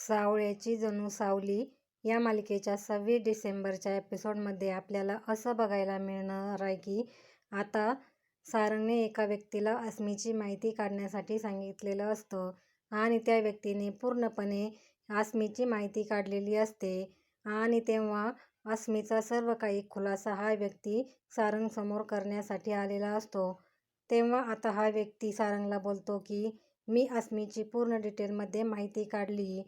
सावळ्याची जणू सावली या मालिकेच्या सव्वीस डिसेंबरच्या एपिसोडमध्ये आपल्याला असं बघायला मिळणार आहे की आता सारंगने एका व्यक्तीला अस्मीची माहिती काढण्यासाठी सांगितलेलं असतं आणि त्या व्यक्तीने पूर्णपणे अस्मीची माहिती काढलेली असते आणि तेव्हा अस्मीचा सर्व काही खुलासा हा व्यक्ती सारंगसमोर करण्यासाठी आलेला असतो. तेव्हा आता हा व्यक्ती सारंगला बोलतो की मी अस्मीची पूर्ण डिटेलमध्ये माहिती काढली.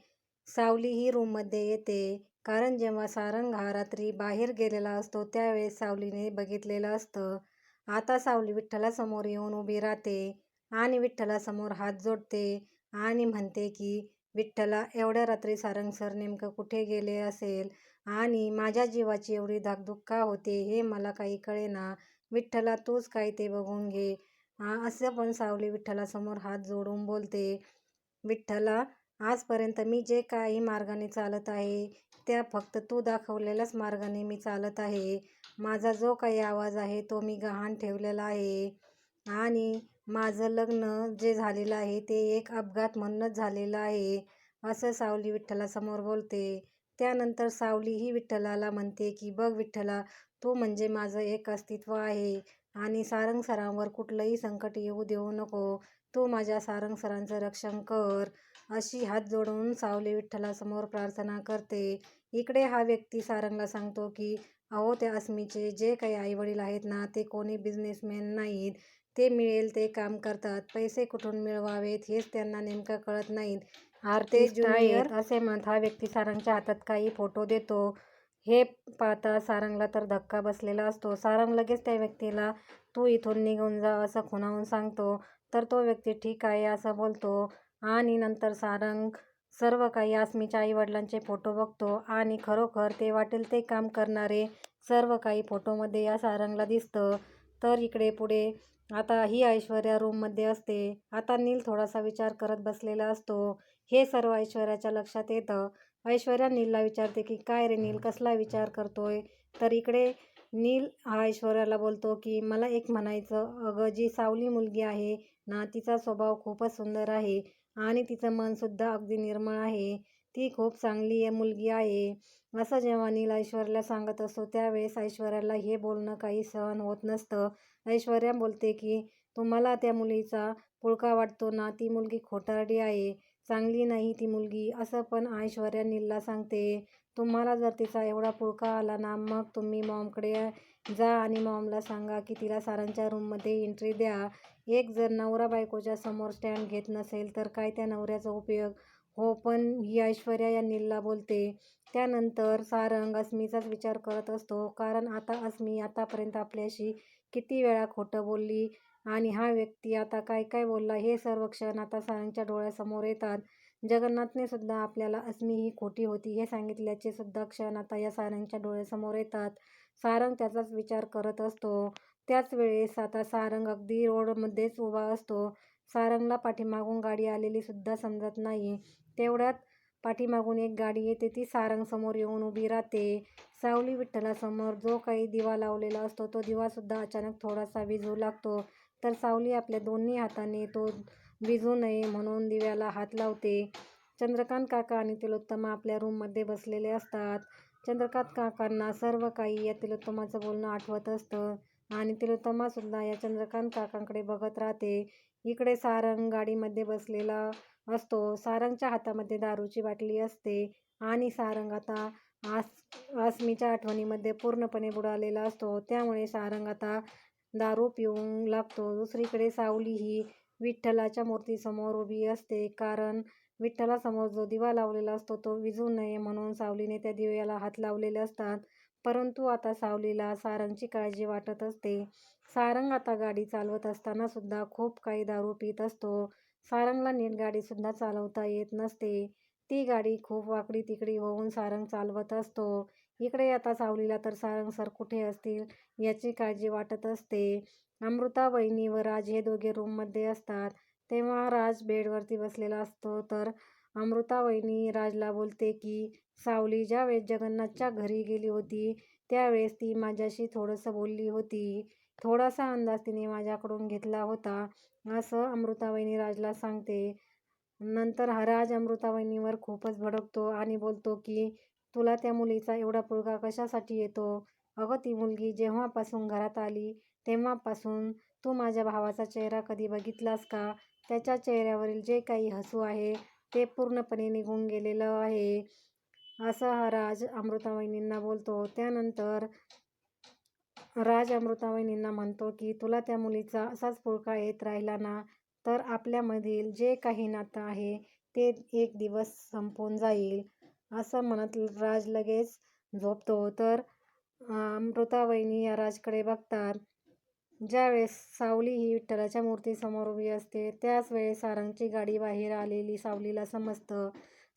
सावली ही रूममध्ये येते कारण जेव्हा सारंग हा रात्री बाहेर गेलेला असतो त्यावेळेस सावलीने बघितलेलं असतं. आता सावली विठ्ठलासमोर येऊन उभी राहते आणि विठ्ठलासमोर हात जोडते आणि म्हणते की विठ्ठला एवढ्या रात्री सारंग सर नेमकं कुठे गेले असेल आणि माझ्या जीवाची एवढी धाकधूक का होते हे मला काही कळेना. विठ्ठला तूच काय ते बघून घे. असं पण सावली विठ्ठलासमोर हात जोडून बोलते. विठ्ठला आजपर्यंत मी जे काही मार्गाने चालत आहे त्या फक्त तू दाखवलेल्याच मार्गाने मी चालत आहे. माझा जो काही आवाज आहे तो मी गहाण ठेवलेला आहे आणि माझं लग्न जे झालेलं आहे ते एक अपघात म्हणूनच झालेलं आहे असं सावली विठ्ठलासमोर बोलते. त्यानंतर सावली ही विठ्ठलाला म्हणते की बघ विठ्ठला तू म्हणजे माझं एक अस्तित्व आहे आणि सारंग सरांवर कुठलंही संकट येऊ देऊ नको. तू माझ्या सारंग सरांचं रक्षण कर. अशी हात जोडून सावली विठ्ठलासमोर प्रार्थना करते. इकडे हा व्यक्ती सारंगला सांगतो की अहो त्या अस्मीचे जे काही आईवडील आहेत ना ते कोणी बिझनेसमॅन नाहीत. ते मिळेल ते काम करतात. पैसे कुठून मिळवावेत हेच त्यांना नेमकं कळत नाही. आर्टिस्ट आहेत असे म्हणत हा व्यक्ती सारंगच्या हातात काही फोटो देतो. हे पाहता सारंगला तर धक्का बसलेला असतो. सारंग लगेच त्या व्यक्तीला तू इथून निघून जा असं खुणावून सांगतो तर तो व्यक्ती ठीक आहे असं बोलतो आणि नंतर सारंग सर्व काही अस्मीच्या आईवडिलांचे फोटो बघतो आणि खरोखर ते वाटेल ते काम करणारे सर्व काही फोटोमध्ये या सारंगला दिसतं. तर इकडे पुढे आता ही ऐश्वर्या रूममध्ये असते. आता नील थोडासा विचार करत बसलेला असतो. हे सर्व ऐश्वर्याच्या लक्षात येतं. ऐश्वर्या नीलला विचारते की काय रे नील कसला विचार करतोय? तर इकडे नील हा ऐश्वर्याला बोलतो की मला एक म्हणायचं अगं जी सावली मुलगी आहे ना तिचा स्वभाव खूपच सुंदर आहे आणि तिचं मनसुद्धा अगदी निर्मळ आहे. ती खूप चांगली मुलगी आहे. असं जेव्हा नील ऐश्वर्याला सांगत असतो त्यावेळेस ऐश्वर्याला हे बोलणं काही सहन होत नसतं. ऐश्वर्या बोलते की तुम्हाला त्या मुलीचा पुळका वाटतो ना ती मुलगी खोटारडी आहे. चांगली नाही ती मुलगी असं पण ऐश्वर्या नीलला सांगते. तुम्हाला जर तिचा एवढा पुळका आला ना मग तुम्ही मॉमकडे जा आणि मॉमला सांगा की तिला सारांच्या रूममध्ये एंट्री द्या. एक जर नवरा बायकोच्या समोर स्टँड घेत नसेल तर काय त्या नवऱ्याचा उपयोग? हो पण ही ऐश्वर्या या नीलला बोलते. त्यानंतर सारंग अस्मीचाच विचार करत असतो कारण आता अस्मी आतापर्यंत आपल्याशी किती वेळा खोटं बोलली आणि हा व्यक्ती आता काय काय बोलला हे सर्व क्षण आता सारंगच्या डोळ्यासमोर येतात. जगन्नाथने सुद्धा आपल्याला अस्मी ही खोटी होती हे सांगितल्याचे सुद्धा क्षण आता या सारंगच्या डोळ्यासमोर येतात. सारंग त्याचाच विचार करत असतो. त्याच वेळेस आता सारंग अगदी रोडमध्येच उभा असतो. सारंगला पाठीमागून गाडी आलेली सुद्धा समजत नाही. तेवढ्यात पाठीमागून एक गाडी येते ती सारंगसमोर येऊन उभी राहते. सावली विठ्ठलासमोर जो काही दिवा लावलेला असतो तो दिवासुद्धा अचानक थोडासा विजू लागतो. तर सावली आपल्या दोन्ही हाताने तो विजू नये म्हणून दिव्याला हात लावते. चंद्रकांत काका आणि तिलोत्तमा आपल्या रूममध्ये बसलेले असतात. चंद्रकांत काकांना सर्व काही या तिलोत्तमाचं बोलणं आठवत असतं आणि तिलोत्तमा सुद्धा या चंद्रकांत काकांकडे बघत राहते. इकडे सारंग गाडीमध्ये बसलेला असतो. सारंगच्या हातामध्ये दारूची बाटली असते आणि सारंग आता आस अस्मीच्या आठवणीमध्ये पूर्णपणे बुडालेला असतो. त्यामुळे सारंग आता दारू पिऊ लागतो. दुसरीकडे सावली ही विठ्ठलाच्या मूर्तीसमोर उभी असते कारण विठ्ठलासमोर जो दिवा लावलेला असतो तो विझू नये म्हणून सावलीने त्या दिव्याला हात लावलेले असतात. परंतु आता सावलीला सारंगची काळजी वाटत असते. सारंग आता गाडी चालवत असताना सुद्धा खूप काही दारू पीत असतो. सारंगला नीट गाडीसुद्धा चालवता येत नसते. ती गाडी खूप वाकडी तिकडी होऊन सारंग चालवत असतो. इकडे आता सावलीला तर सारंग सर कुठे असतील याची काळजी वाटत असते. अमृता वहिनी व राज हे दोघे रूममध्ये असतात. तेव्हा राज बेडवरती बसलेला असतो तर अमृता वहिनी राजला बोलते की सावली ज्यावेळेस जगन्नाथच्या घरी गेली होती त्यावेळेस ती माझ्याशी थोडंसं बोलली होती. थोडासा अंदाज तिने माझ्याकडून घेतला होता असं अमृता वहिनी राजला सांगते. नंतर हा राज अमृतावहिनीवर खूपच भडकतो आणि बोलतो की तुला त्या मुलीचा एवढा पुळका कशासाठी येतो अगं ती मुलगी जेव्हापासून घरात आली तेव्हापासून तू माझ्या भावाचा चेहरा कधी बघितलास का? त्याच्या चेहऱ्यावरील जे काही हसू आहे ते पूर्णपणे निघून गेलेलं आहे. असं हा राज अमृतावहिनींना बोलतो. त्यानंतर राज अमृतावहिनींना म्हणतो की तुला त्या मुलीचा असाच पुळका येत राहिला ना तर आपल्यामधील जे काही नातं आहे ते एक दिवस संपून जाईल. असं म्हणत राज लगेच झोपतो. तर अमृतावहिनी या राजकडे बघतात. ज्यावेळेस सावली ही विठ्ठलाच्या मूर्तीसमोर उभी असते त्याच वेळेस सारंगची गाडी बाहेर आलेली सावलीला समजतं.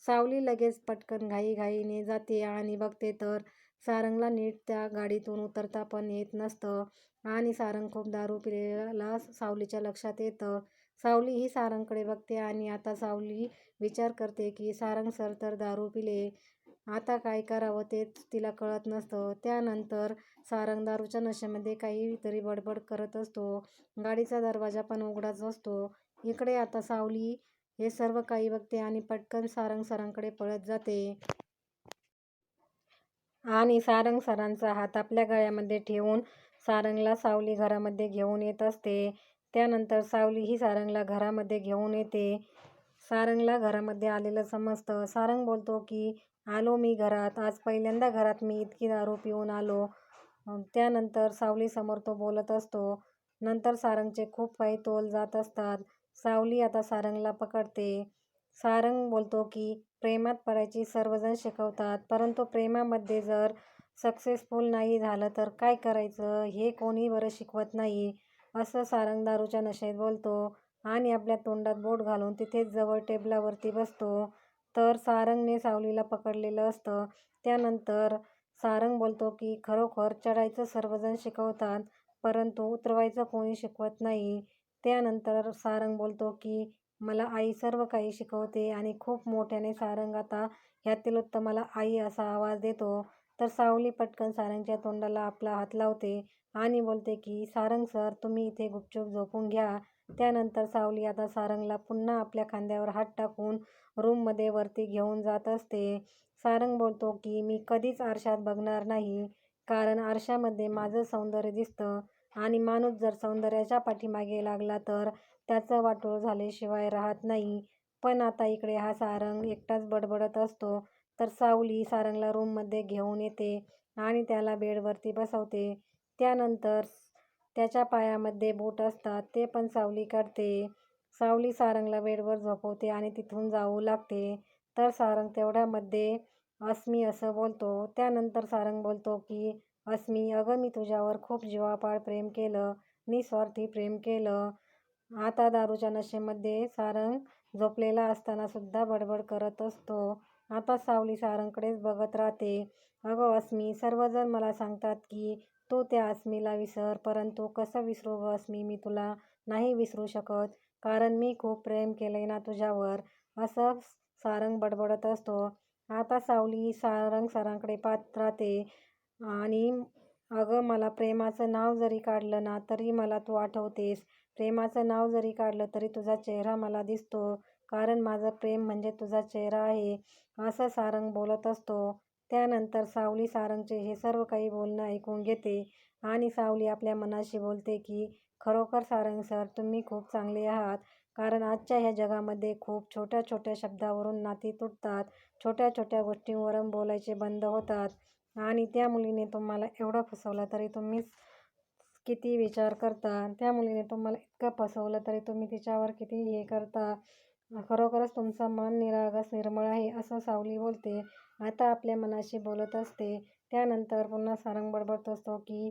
सावली लगेच पटकन घाईघाईने जाते आणि बघते तर सारंगला नीट त्या गाडीतून उतरता पण येत नसतं आणि सारंग खूप दारू पिलेला सावलीच्या लक्षात येतं. सावली ही सारंगकडे बघते आणि आता सावली विचार करते की सारंग सर तर दारू पिले आता काय करावं तेच तिला कळत नसतं. त्यानंतर सारंग दारूच्या नशेमध्ये काहीतरी बडबड करत असतो. गाडीचा दरवाजा पण उघडाच असतो. इकडे आता सावली हे सर्व काही बघते आणि पटकन सारंग सरांकडे पळत जाते. आणि सारंग सरांचा हात आपल्या गळ्यामध्ये ठेवून सारंगला सावली घरामध्ये घेऊन येत असते. त्यानंतर सावली ही सारंगला घरामध्ये घेऊन येते. सारंगला घरामध्ये आलेलं समजतं. सारंग बोलतो की आलो मी घरात. आज पहिल्यांदा घरात मी इतकी दारू पिऊन आलो. त्यानंतर सावलीसमोर तो बोलत असतो. नंतर सारंगचे खूप काही तोल जात असतात. सावली आता सारंगला पकडते. सारंग बोलतो की प्रेमात पडायची सर्वजण शिकवतात. परंतु प्रेमामध्ये जर सक्सेसफुल नाही झालं तर काय करायचं? हे कोणी बरं शिकवत नाही. असं सारंग दारूच्या नशेत बोलतो. आणि आपल्या तोंडात बोट घालून तिथेच जवळ टेबलावरती बसतो. तर सारंगने सावलीला पकडलेलं असतं. त्यानंतर सारंग बोलतो की खरोखर चढायचं सर्वजण शिकवतात परंतु उतरवायचं कोणी शिकवत नाही. त्यानंतर सारंग बोलतो की मला आई सर्व काही शिकवते आणि खूप मोठ्याने सारंग आता ह्यातील उत्तमाला आई असा आवाज देतो. तर सावली पटकन सारंगच्या तोंडाला आपला हात लावते आणि बोलते की सारंग सर तुम्ही इथे गुपचूप झोपून घ्या. त्यानंतर सावली आता सारंगला पुन्हा आपल्या खांद्यावर हात टाकून रूममध्ये वरती घेऊन जात असते. सारंग बोलतो की मी कधीच आरशात बघणार नाही कारण आरशामध्ये माझं सौंदर्य दिसतं आणि माणूस जर सौंदर्याच्या पाठीमागे लागला तर त्याचं वाटोळ झाल्याशिवाय राहत नाही. पण आता इकडे हा सारंग एकटाच बडबडत असतो. तर सावली सारंगला रूममध्ये घेऊन येते आणि त्याला बेडवरती बसवते. त्यानंतर त्याच्या पायामध्ये बूट असतात ते पण सावली काढते. सावली सारंगला बेडवर झोपवते आणि तिथून जाऊ लागते. तर सारंग तेवढ्यामध्ये अस्मी असं बोलतो. त्यानंतर सारंग बोलतो की अस्मी अगं मी तुझ्यावर खूप जीवापाड प्रेम केलं. निस्वार्थी प्रेम केलं. आता दारूच्या नशेमध्ये सारंग झोपलेला असताना सुद्धा बडबड करत असतो. आता सावली सारंगकडेच बघत राहते. अगं अस्मी सर्वजण मला सांगतात की तू त्या अस्मीला विसर परंतु कसं विसरू गं अस्मी? मी तुला नाही विसरू शकत कारण मी खूप प्रेम केलंय ना तुझ्यावर. असं सारंग बडबडत असतो. आता सावली सारंग सरांकडे पाहत राहते. आणि अगं मला प्रेमाचं नाव जरी काढलं ना तरी मला तू आठवतेस. प्रेमाचं नाव जरी काढलं तरी तुझा चेहरा मला दिसतो. कारण माझं प्रेम म्हणजे तुझा चेहरा आहे असं सारंग बोलत असतो. त्यानंतर सावली सारंगचे हे सर्व काही बोलणं ऐकून घेते आणि सावली आपल्या मनाशी बोलते की खरोखर सारंग सर तुम्ही खूप चांगले आहात. कारण आजच्या ह्या जगामध्ये खूप छोट्या छोट्या शब्दावरून नाती तुटतात. छोट्या छोट्या गोष्टींवरून बोलायचे बंद होतात. आणि त्या मुलीने तुम्हाला एवढं फसवलं तरी तुम्हीच किती विचार करता? त्या मुलीने तुम्हाला इतकं फसवलं तरी तुम्ही तिच्यावर किती हे करता? खरोखरच तुमचं मन निरागस निर्मळ आहे असं सावली बोलते. आता आपल्या मनाशी बोलत असते. त्यानंतर पुन्हा सारंग बडबडत असतो की